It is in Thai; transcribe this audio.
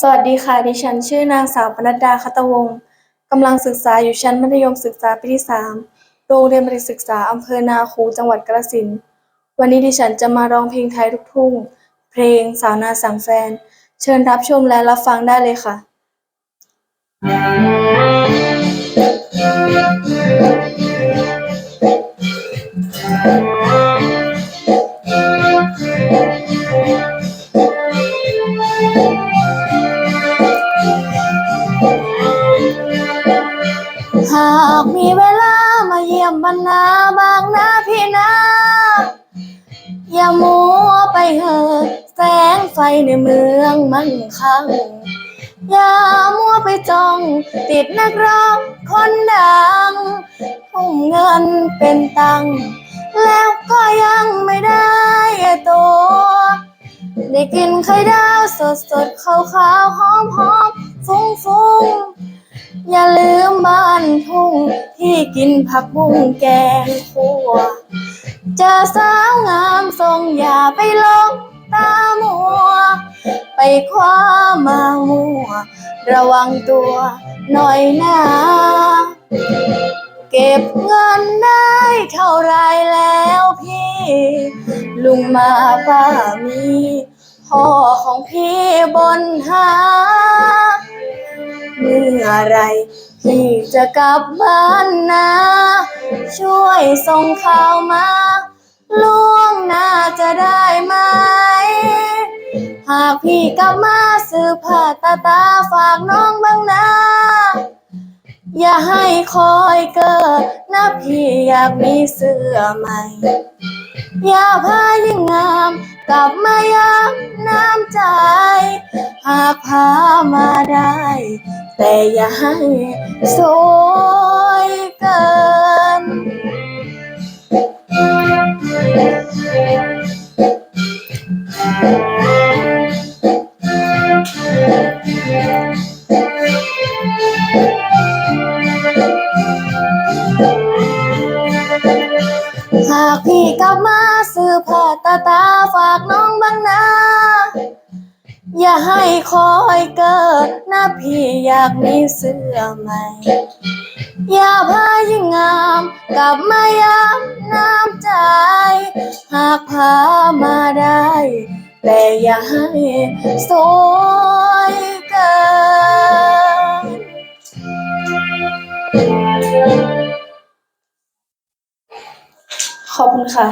สวัสดีค่ะ ดิฉันชื่อนางสาวปนัดดาคัตวงศ์กำลังศึกษาอยู่ชั้นมัธยมศึกษาปีที่สามโรงเรียนบัณฑิตศึกษาอำเภอนาคูจังหวัดกระสินวันนี้ดิฉันจะมาร้องเพลงไทยลูกทุ่ง เพลงสาวนาสั่งแฟน เชิญรับชมและรับฟังได้เลยค่ะ เยี่ยมบรรณาบางนาพี่นา อย่ามัวไปเหอะแสงไฟในเมืองมั่งคั่งอย่ามัวไปจ้องติดนักร้องคนดังทุ่มเงินเป็นตัง แล้วก็ยังไม่ได้ตัว ได้กินไข่ดาวสดสดๆขาวขาวหอมหอมๆฟุ้งฟุ้ง อย่าลืมบ้านทุ่งที่กินผักบุ้งแกงคั่วเจอสาวงามทรงอย่าไปลงตามัว ไปคว้ามามัว ระวังตัวหน่อยนะเก็บเงินได้เท่าไรแล้วพี่ ลุงมาป้ามีพ่อของพี่บนหา มื่อไรพี่จะกลับบ้านนะ ช่วยส่งข่าวมาล่วงหน้าจะได้ไหม หากพี่กลับมาซื้อผ้าตาตาฝากน้องบ้างนะ อย่าให้คอยเกิดนะพี่อยากมีเสื้อใหม่อย่าพายิ่งงามกลับมายามน้ำใจ หากพามาได้ แต่อย่าให้สวยเกิน หากพี่กลับมาซื้อผ้าตาตาฝากน้องบ้างนะ อย่าให้คอยเกิดนะพี่อยากมีเสื้อใหม่ อย่าพายิ่งงามกลับมายามน้ำใจ หากพามาได้ แต่อย่าให้สวยเกินขอบคุณค่ะ